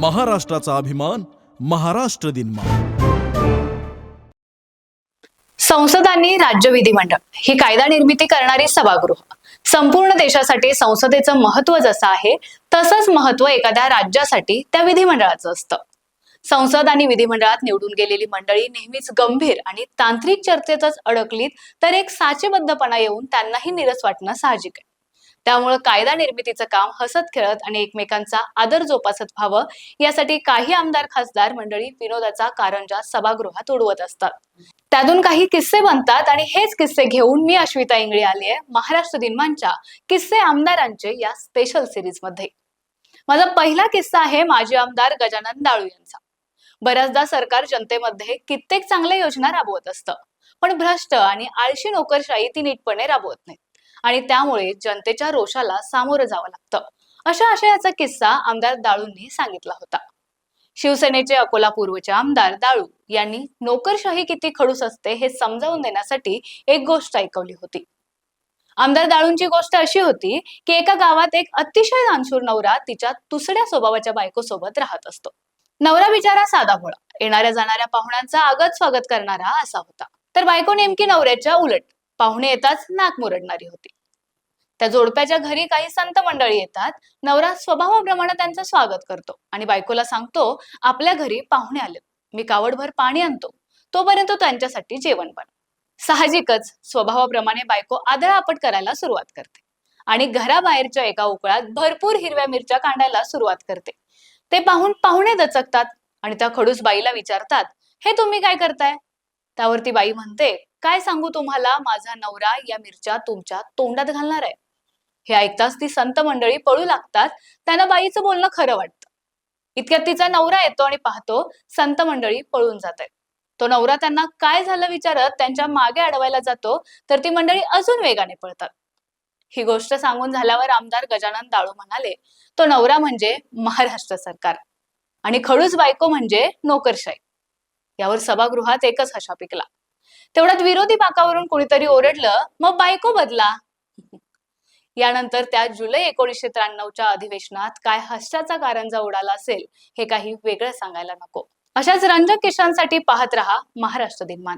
महाराष्ट्राचा अभिमान महाराष्ट्र दिन संसद आणि राज्य विधिमंडळ ही कायदा निर्मिती करणारी सभागृह. संपूर्ण देशासाठी संसदेचं महत्त्व जसं आहे तसंच महत्त्व एखाद्या राज्यासाठी त्या विधिमंडळाचं असतं. संसद आणि विधिमंडळात निवडून गेलेली मंडळी नेहमीच गंभीर आणि तांत्रिक चर्चेतच अडकलीत तर एक साचेबद्धपणा येऊन त्यांनाही निरस वाटणं साहजिक आहे. त्यामुळे कायदा निर्मितीचं काम हसत खेळत आणि एकमेकांचा आदर जोपासत व्हावं यासाठी काही आमदार खासदार मंडळी विनोदाचा कारंजा सभागृहात उडवत असतात. त्यातून काही किस्से बनतात आणि हेच किस्से घेऊन मी अश्विता इंगळे आली आहे महाराष्ट्र दिनमानच्या किस्से आमदारांचे या स्पेशल सिरीजमध्ये. माझा पहिला किस्सा आहे माजी आमदार गजानन दाळू यांचा. बऱ्याचदा सरकार जनतेमध्ये कित्येक चांगल्या योजना राबवत असतं पण भ्रष्ट आणि आळशी नोकरशाही ती नीटपणे राबवत नाही आणि त्यामुळे जनतेच्या रोषाला सामोरं जावं लागतं. अशा आशयाचा किस्सा आमदार दाळूंनी सांगितला होता. शिवसेनेचे अकोला पूर्वचे आमदार दाळू यांनी नोकरशाही किती खडूस असते हे समजावून देण्यासाठी एक गोष्ट ऐकवली होती. आमदार दाळूंची गोष्ट अशी होती की एका गावात एक अतिशय दानशूर नवरा तिच्या तुसड्या स्वभावाच्या बायकोसोबत राहत असतो. नवरा बिचारा साधा भोळा येणाऱ्या जाणाऱ्या पाहुण्यांचा आगत स्वागत करणारा असा होता. तर बायको नेमकी नवऱ्याच्या उलट पाहुणे येताच नाक मुरडणारी होती. त्या जोडप्याच्या घरी काही संत मंडळी येतात. नवरा स्वभावाप्रमाणे त्यांचं स्वागत करतो आणि बायकोला सांगतो आपल्या घरी पाहुणे आले. मी कावडभर पाणी आणतो. तोपर्यंत त्यांच्यासाठी जेवण बन साहजिकच स्वभावाप्रमाणे बायको आदळापट करायला सुरुवात करते. आणि घराबाहेरच्या एका उकळात भरपूर हिरव्या मिरच्या कांडायला सुरुवात करते. ते पाहून पाहुणे दचकतात आणि त्या खडूस बाईला विचारतात हे तुम्ही काय करताय? त्यावरती बाई म्हणते काय सांगू तुम्हाला? माझा नवरा या मिरच्या तुमच्या तोंडात घालणार आहे. हे ऐकताच ती संत मंडळी पळू लागतात. त्यांना बाईचं बोलणं खरं वाटतं. इतक्यात तिचा नवरा येतो आणि पाहतो संत मंडळी पळून जात आहेत. तो नवरा त्यांना काय झालं विचारत त्यांच्या मागे अडवायला जातो तर ती मंडळी अजून वेगाने पळतात. ही गोष्ट सांगून झाल्यावर आमदार गजानन दाळू म्हणाले तो नवरा म्हणजे महाराष्ट्र सरकार आणि खडूस बायको म्हणजे नोकरशाही. यावर सभागृहात एकच हशा पिकला तेवढ्यात विरोधी बाकावरून कोणीतरी ओरडलं मग बायको बदला. यानंतर त्या जुलै एकोणीसशे त्र्याण्णवच्या अधिवेशनात काय हास्याचा कारंजा उडाला असेल हे काही वेगळं सांगायला नको. अशाच रंजक किशांसाठी पाहत रहा महाराष्ट्र दिनमान.